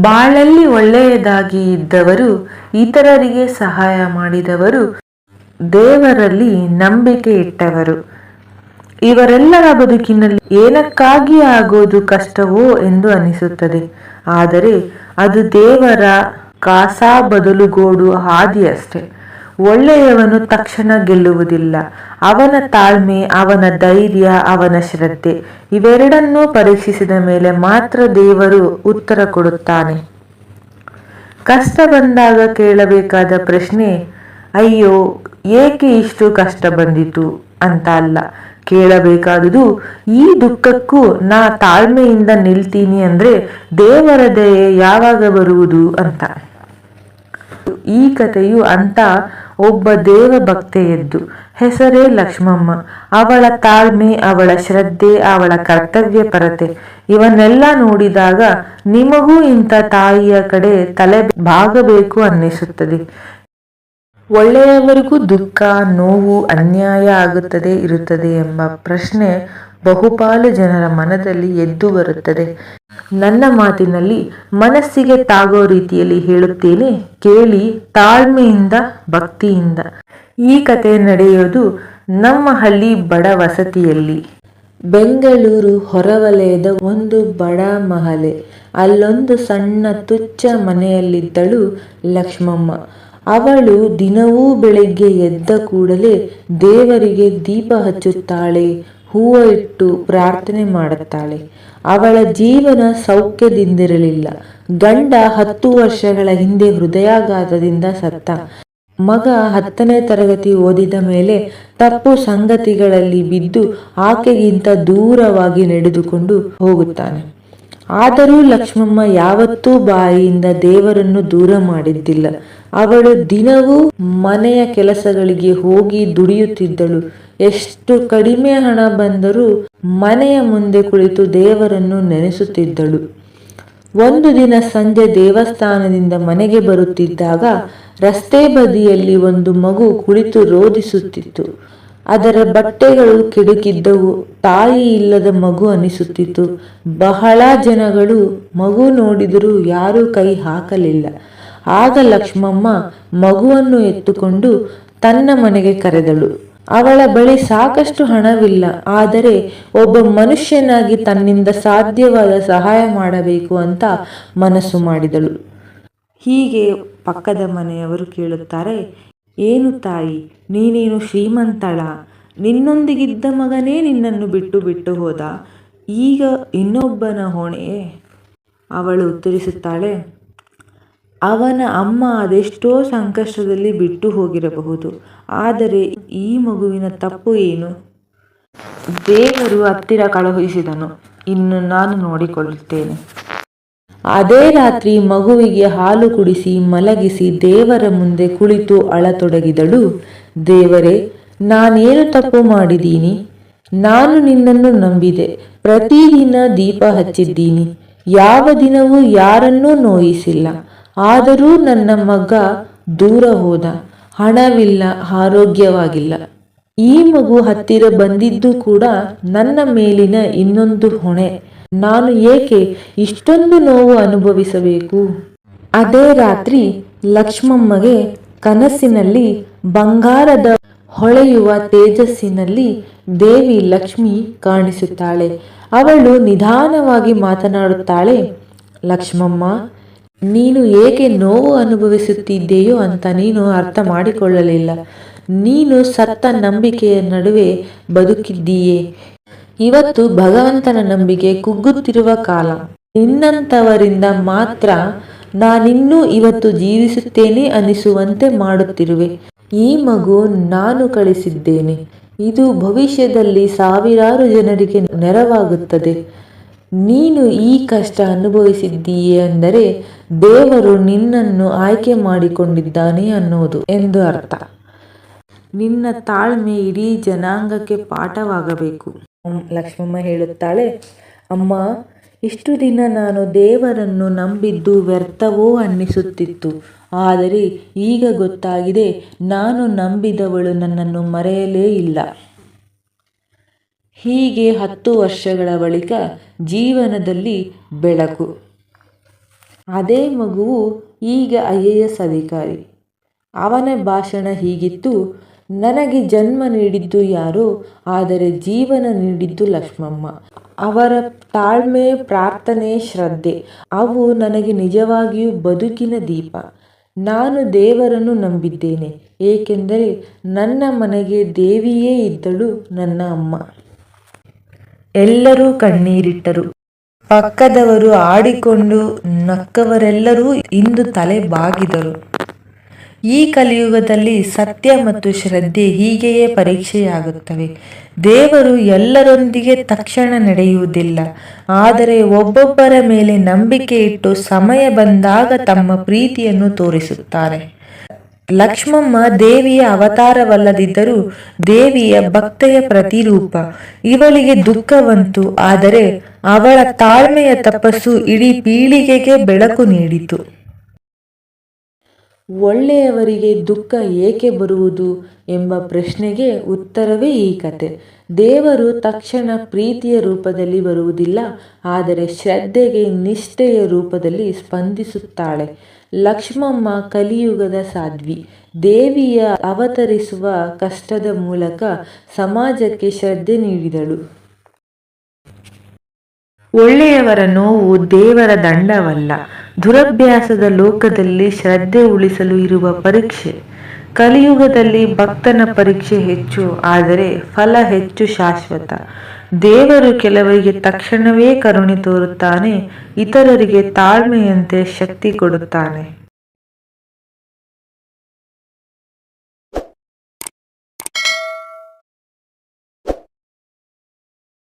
ಬಾಳಲ್ಲಿ ಒಳ್ಳೆಯದಾಗಿ ಇದ್ದವರು, ಇತರರಿಗೆ ಸಹಾಯ ಮಾಡಿದವರು, ದೇವರಲ್ಲಿ ನಂಬಿಕೆ ಇಟ್ಟವರು. ಇವರೆಲ್ಲರ ಬದುಕಿನಲ್ಲಿ ಏನಕ್ಕಾಗಿ ಆಗೋದು ಕಷ್ಟವೋ ಎಂದು ಅನಿಸುತ್ತದೆ. ಆದರೆ ಅದು ದೇವರ ಕಾಸಾ ಬದಲುಗೋಡು ಹಾದಿ ಅಷ್ಟೆ. ಒಳ್ಳೆಯವನು ತಕ್ಷಣ ಗೆಲ್ಲುವುದಿಲ್ಲ. ಅವನ ತಾಳ್ಮೆ, ಅವನ ಧೈರ್ಯ, ಅವನ ಶ್ರದ್ಧೆ ಇವೆರಡನ್ನೂ ಪರೀಕ್ಷಿಸಿದ ಮೇಲೆ ಮಾತ್ರ ದೇವರು ಉತ್ತರ ಕೊಡುತ್ತಾನೆ. ಕಷ್ಟ ಬಂದಾಗ ಕೇಳಬೇಕಾದ ಪ್ರಶ್ನೆ, ಅಯ್ಯೋ, ಏಕೆ ಇಷ್ಟು ಕಷ್ಟ ಬಂದಿತು? ಅಂತ ಅಲ್ಲ. ಕೇಳಬೇಕಾದುದು, ಈ ದುಃಖಕ್ಕೂ ನಾ ತಾಳ್ಮೆಯಿಂದ ನಿಲ್ತೀನಿ ಅಂದ್ರೆ ದೇವರ ದಯೆ ಯಾವಾಗ ಬರುವುದು? ಅಂತ. ಈ ಕಥೆಯು ಅಂತ ಒಬ್ಬ ದೇವ ಭಕ್ತೆಯದ್ದು ಹೆಸರೇ ಲಕ್ಷ್ಮಮ್ಮ. ಅವಳ ತಾಳ್ಮೆ, ಅವಳ ಶ್ರದ್ಧೆ, ಅವಳ ಕರ್ತವ್ಯ ಪರತೆ. ಇವನ್ನೆಲ್ಲ ನೋಡಿದಾಗ ನಿಮಗೂ ಇಂಥ ತಾಯಿಯ ಕಡೆ ತಲೆ ಬಾಗಬೇಕು ಅನ್ನಿಸುತ್ತದೆ. ಒಳ್ಳೆಯವರಿಗೂ ದುಃಖ, ನೋವು, ಅನ್ಯಾಯ ಆಗುತ್ತದೆ ಇರುತ್ತದೆ ಎಂಬ ಪ್ರಶ್ನೆ ಬಹುಪಾಲು ಜನರ ಮನದಲ್ಲಿ ಎದ್ದು ಬರುತ್ತದೆ. ನನ್ನ ಮಾತಿನಲ್ಲಿ ಮನಸ್ಸಿಗೆ ತಾಗೋ ರೀತಿಯಲ್ಲಿ ಹೇಳುತ್ತೇನೆ, ಕೇಳಿ ತಾಳ್ಮೆಯಿಂದ, ಭಕ್ತಿಯಿಂದ. ಈ ಕತೆ ನಡೆಯೋದು ನಮ್ಮ ಹಳ್ಳಿ ಬಡ ವಸತಿಯಲ್ಲಿ. ಬೆಂಗಳೂರು ಹೊರವಲಯದ ಒಂದು ಬಡ ಮಹಲೆ. ಅಲ್ಲೊಂದು ಸಣ್ಣ ತುಚ್ಚ ಮನೆಯಲ್ಲಿದ್ದಳು ಲಕ್ಷ್ಮಮ್ಮ. ಅವಳು ದಿನವೂ ಬೆಳಗ್ಗೆ ಎದ್ದ ಕೂಡಲೇ ದೇವರಿಗೆ ದೀಪ ಹಚ್ಚುತ್ತಾಳೆ. ಹೂವು ಇಟ್ಟು ಪ್ರಾರ್ಥನೆ ಮಾಡುತ್ತಾಳೆ. ಅವಳ ಜೀವನ ಸೌಖ್ಯದಿಂದಿರಲಿಲ್ಲ. ಗಂಡ ಹತ್ತು ವರ್ಷಗಳ ಹಿಂದೆ ಹೃದಯಾಘಾತದಿಂದ ಸತ್ತ. ಮಗ ಹತ್ತನೇ ತರಗತಿ ಓದಿದ ಮೇಲೆ ತಪ್ಪು ಸಂಗತಿಗಳಲ್ಲಿ ಬಿದ್ದು ಆಕೆಗಿಂತ ದೂರವಾಗಿ ನಡೆದುಕೊಂಡು ಹೋಗುತ್ತಾನೆ. ಆದರೂ ಲಕ್ಷ್ಮಮ್ಮ ಯಾವತ್ತೂ ಬಾಯಿಯಿಂದ ದೇವರನ್ನು ದೂರ ಮಾಡಿದ್ದಿಲ್ಲ. ಅವಳು ದಿನವೂ ಮನೆಯ ಕೆಲಸಗಳಿಗೆ ಹೋಗಿ ದುಡಿಯುತ್ತಿದ್ದಳು. ಎಷ್ಟು ಕಡಿಮೆ ಹಣ ಬಂದರೂ ಮನೆಯ ಮುಂದೆ ಕುಳಿತು ದೇವರನ್ನು ನೆನೆಸುತ್ತಿದ್ದಳು. ಒಂದು ದಿನ ಸಂಜೆ ದೇವಸ್ಥಾನದಿಂದ ಮನೆಗೆ ಬರುತ್ತಿದ್ದಾಗ ರಸ್ತೆ ಬದಿಯಲ್ಲಿ ಒಂದು ಮಗು ಕುಳಿತು ರೋಧಿಸುತ್ತಿತ್ತು. ಅದರ ಬಟ್ಟೆಗಳು ಕೆಡುಕಿದ್ದವು. ತಾಯಿ ಇಲ್ಲದ ಮಗು ಅನಿಸುತ್ತಿತ್ತು. ಬಹಳ ಜನಗಳು ಮಗು ನೋಡಿದರೂ ಯಾರೂ ಕೈ ಹಾಕಲಿಲ್ಲ. ಆಗ ಲಕ್ಷ್ಮಮ್ಮ ಮಗುವನ್ನು ಎತ್ತುಕೊಂಡು ತನ್ನ ಮನೆಗೆ ಕರೆದಳು. ಅವಳ ಬಳಿ ಸಾಕಷ್ಟು ಹಣವಿಲ್ಲ. ಆದರೆ ಒಬ್ಬ ಮನುಷ್ಯನಾಗಿ ತನ್ನಿಂದ ಸಾಧ್ಯವಾದ ಸಹಾಯ ಮಾಡಬೇಕು ಅಂತ ಮನಸ್ಸು ಮಾಡಿದಳು. ಹೀಗೆ ಪಕ್ಕದ ಮನೆಯವರು ಕೇಳುತ್ತಾರೆ ಏನು ತಾಯಿ, ನೀನೇನು ಶ್ರೀಮಂತಳ? ನಿನ್ನೊಂದಿಗಿದ್ದ ಮಗನೇ ನಿನ್ನನ್ನು ಬಿಟ್ಟು ಬಿಟ್ಟು ಹೋದ. ಈಗ ಇನ್ನೊಬ್ಬನ ಹೊಣೆ? ಅವಳು ಉತ್ತರಿಸುತ್ತಾಳೆ, ಅವನ ಅಮ್ಮ ಅದೆಷ್ಟೋ ಸಂಕಷ್ಟದಲ್ಲಿ ಬಿಟ್ಟು ಹೋಗಿರಬಹುದು, ಆದರೆ ಈ ಮಗುವಿನ ತಪ್ಪು ಏನು? ದೇವರು ಹತ್ತಿರ ಕಳುಹಿಸಿದನು, ಇನ್ನು ನಾನು ನೋಡಿಕೊಳ್ಳುತ್ತೇನೆ. ಅದೇ ರಾತ್ರಿ ಮಗುವಿಗೆ ಹಾಲು ಕುಡಿಸಿ ಮಲಗಿಸಿ ದೇವರ ಮುಂದೆ ಕುಳಿತು ಅಳತೊಡಗಿದಳು. ದೇವರೇ, ನಾನೇನು ತಪ್ಪು ಮಾಡಿದ್ದೀನಿ ನಾನು ನಿನ್ನನ್ನು ನಂಬಿದೆ. ಪ್ರತಿದಿನ ದೀಪ ಹಚ್ಚಿದ್ದೀನಿ. ಯಾವ ದಿನವೂ ಯಾರನ್ನೂ ನೋಯಿಸಿಲ್ಲ. ಆದರೂ ನನ್ನ ಮಗ ದೂರ ಹೋದ. ಹಣವಿಲ್ಲ, ಆರೋಗ್ಯವಾಗಿಲ್ಲ. ಈ ಮಗು ಹತ್ತಿರ ಬಂದಿದ್ದು ಕೂಡ ನನ್ನ ಮೇಲಿನ ಇನ್ನೊಂದು ಹೊಣೆ. ನಾನು ಏಕೆ ಇಷ್ಟೊಂದು ನೋವು ಅನುಭವಿಸಬೇಕು? ಅದೇ ರಾತ್ರಿ ಲಕ್ಷ್ಮಮ್ಮಗೆ ಕನಸಿನಲ್ಲಿ ಬಂಗಾರದ ಹೊಳೆಯುವ ತೇಜಸ್ಸಿನಲ್ಲಿ ದೇವಿ ಲಕ್ಷ್ಮಿ ಕಾಣಿಸುತ್ತಾಳೆ. ಅವಳು ನಿಧಾನವಾಗಿ ಮಾತನಾಡುತ್ತಾಳೆ, ಲಕ್ಷ್ಮಮ್ಮ, ನೀನು ಏಕೆ ನೋವು ಅನುಭವಿಸುತ್ತಿದ್ದೀಯೋ ಅಂತ ನೀನು ಅರ್ಥ ಮಾಡಿಕೊಳ್ಳಲಿಲ್ಲ. ನೀನು ಸತ್ತ ನಂಬಿಕೆಯ ನಡುವೆ ಬದುಕಿದ್ದೀಯೇ. ಇವತ್ತು ಭಗವಂತನ ನಂಬಿಕೆ ಕುಗ್ಗುತ್ತಿರುವ ಕಾಲ. ನಿನ್ನಂಥವರಿಂದ ಮಾತ್ರ ನಾನಿನ್ನೂ ಇವತ್ತು ಜೀವಿಸುತ್ತೇನೆ ಅನಿಸುವಂತೆ ಮಾಡುತ್ತಿರುವೆ. ಈ ಮಗು ನಾನು ಕಳಿಸಿದ್ದೇನೆ. ಇದು ಭವಿಷ್ಯದಲ್ಲಿ ಸಾವಿರಾರು ಜನರಿಗೆ ನೆರವಾಗುತ್ತದೆ. ನೀನು ಈ ಕಷ್ಟ ಅನುಭವಿಸಿದ್ದೀಯೇ ಅಂದರೆ ದೇವರು ನಿನ್ನನ್ನು ಆಯ್ಕೆ ಮಾಡಿಕೊಂಡಿದ್ದಾನೆ ಅನ್ನೋದು ಎಂದು ಅರ್ಥ. ನಿನ್ನ ತಾಳ್ಮೆ ಇಡೀ ಜನಾಂಗಕ್ಕೆ ಪಾಠವಾಗಬೇಕು. ಲಕ್ಷ್ಮಮ್ಮ ಹೇಳುತ್ತಾಳೆ, ಅಮ್ಮ, ಇಷ್ಟು ದಿನ ನಾನು ದೇವರನ್ನು ನಂಬಿದ್ದು ವ್ಯರ್ಥವೋ ಅನ್ನಿಸುತ್ತಿತ್ತು. ಆದರೆ ಈಗ ಗೊತ್ತಾಗಿದೆ, ನಾನು ನಂಬಿದವಳು ನನ್ನನ್ನು ಮರೆಯಲೇ ಇಲ್ಲ. ಹೀಗೆ ಹತ್ತು ವರ್ಷಗಳ ಬಳಿಕ ಜೀವನದಲ್ಲಿ ಬೆಳಕು. ಅದೇ ಮಗುವು ಈಗ ಐ ಎ ಎಸ್ ಅಧಿಕಾರಿ. ಅವನ ಭಾಷಣ ಹೀಗಿತ್ತು ನನಗೆ ಜನ್ಮ ನೀಡಿದ್ದು ಯಾರು? ಆದರೆ ಜೀವನ ನೀಡಿದ್ದು ಲಕ್ಷ್ಮಮ್ಮ. ಅವರ ತಾಳ್ಮೆ, ಪ್ರಾರ್ಥನೆ, ಶ್ರದ್ಧೆ, ಅವು ನನಗೆ ನಿಜವಾಗಿಯೂ ಬದುಕಿನ ದೀಪ. ನಾನು ದೇವರನ್ನು ನಂಬಿದ್ದೇನೆ, ಏಕೆಂದರೆ ನನ್ನ ಮನೆಗೆ ದೇವಿಯೇ ಇದ್ದಳು ನನ್ನ ಅಮ್ಮ. ಎಲ್ಲರೂ ಕಣ್ಣೀರಿಟ್ಟರು. ಪಕ್ಕದವರು ಆಡಿಕೊಂಡು ನಕ್ಕವರೆಲ್ಲರೂ ಇಂದು ತಲೆ ಬಾಗಿದರು. ಈ ಕಲಿಯುಗದಲ್ಲಿ ಸತ್ಯ ಮತ್ತು ಶ್ರದ್ಧೆ ಹೀಗೆಯೇ ಪರೀಕ್ಷೆಯಾಗುತ್ತವೆ. ದೇವರು ಎಲ್ಲರೊಂದಿಗೆ ತಕ್ಷಣ ನಡೆಯುವುದಿಲ್ಲ. ಆದರೆ ಒಬ್ಬೊಬ್ಬರ ಮೇಲೆ ನಂಬಿಕೆ ಇಟ್ಟು ಸಮಯ ಬಂದಾಗ ತಮ್ಮ ಪ್ರೀತಿಯನ್ನು ತೋರಿಸುತ್ತಾರೆ. ಲಕ್ಷ್ಮಮ್ಮ ದೇವಿಯ ಅವತಾರವಲ್ಲದಿದ್ದರೂ ದೇವಿಯ ಭಕ್ತೆಯ ಪ್ರತಿರೂಪ. ಇವಳಿಗೆ ದುಃಖವಂತು, ಆದರೆ ಅವಳ ತಾಳ್ಮೆಯ ತಪಸ್ಸು ಇಡೀ ಪೀಳಿಗೆಗೆ ಬೆಳಕು ನೀಡಿತು. ಒಳ್ಳೆಯವರಿಗೆ ದುಃಖ ಏಕೆ ಬರುವುದು ಎಂಬ ಪ್ರಶ್ನೆಗೆ ಉತ್ತರವೇ ಈ ಕತೆ. ದೇವರು ತಕ್ಷಣ ಪ್ರೀತಿಯ ರೂಪದಲ್ಲಿ ಬರುವುದಿಲ್ಲ, ಆದರೆ ಶ್ರದ್ಧೆಗೆ ನಿಷ್ಠೆಯ ರೂಪದಲ್ಲಿ ಸ್ಪಂದಿಸುತ್ತಾಳೆ. ಲಕ್ಷ್ಮಮ್ಮ ಕಲಿಯುಗದ ಸಾಧ್ವಿ. ದೇವಿಯ ಅವತರಿಸುವ ಕಷ್ಟದ ಮೂಲಕ ಸಮಾಜಕ್ಕೆ ಶ್ರದ್ಧೆ ನೀಡಿದಳು. ಒಳ್ಳೆಯವರ ನೋವು ದೇವರ ದಂಡವಲ್ಲ. ದುರಭ್ಯಾಸದ ಲೋಕದಲ್ಲಿ ಶ್ರದ್ಧೆ ಉಳಿಸಲು ಇರುವ ಪರೀಕ್ಷೆ. ಕಲಿಯುಗದಲ್ಲಿ ಭಕ್ತನ ಪರೀಕ್ಷೆ ಹೆಚ್ಚು, ಆದರೆ ಫಲ ಹೆಚ್ಚು ಶಾಶ್ವತ. ದೇವರು ಕೆಲವರಿಗೆ ತಕ್ಷಣವೇ ಕರುಣೆ ತೋರುತ್ತಾನೆ, ಇತರರಿಗೆ ತಾಳ್ಮೆಯಂತೆ ಶಕ್ತಿ ಕೊಡುತ್ತಾನೆ.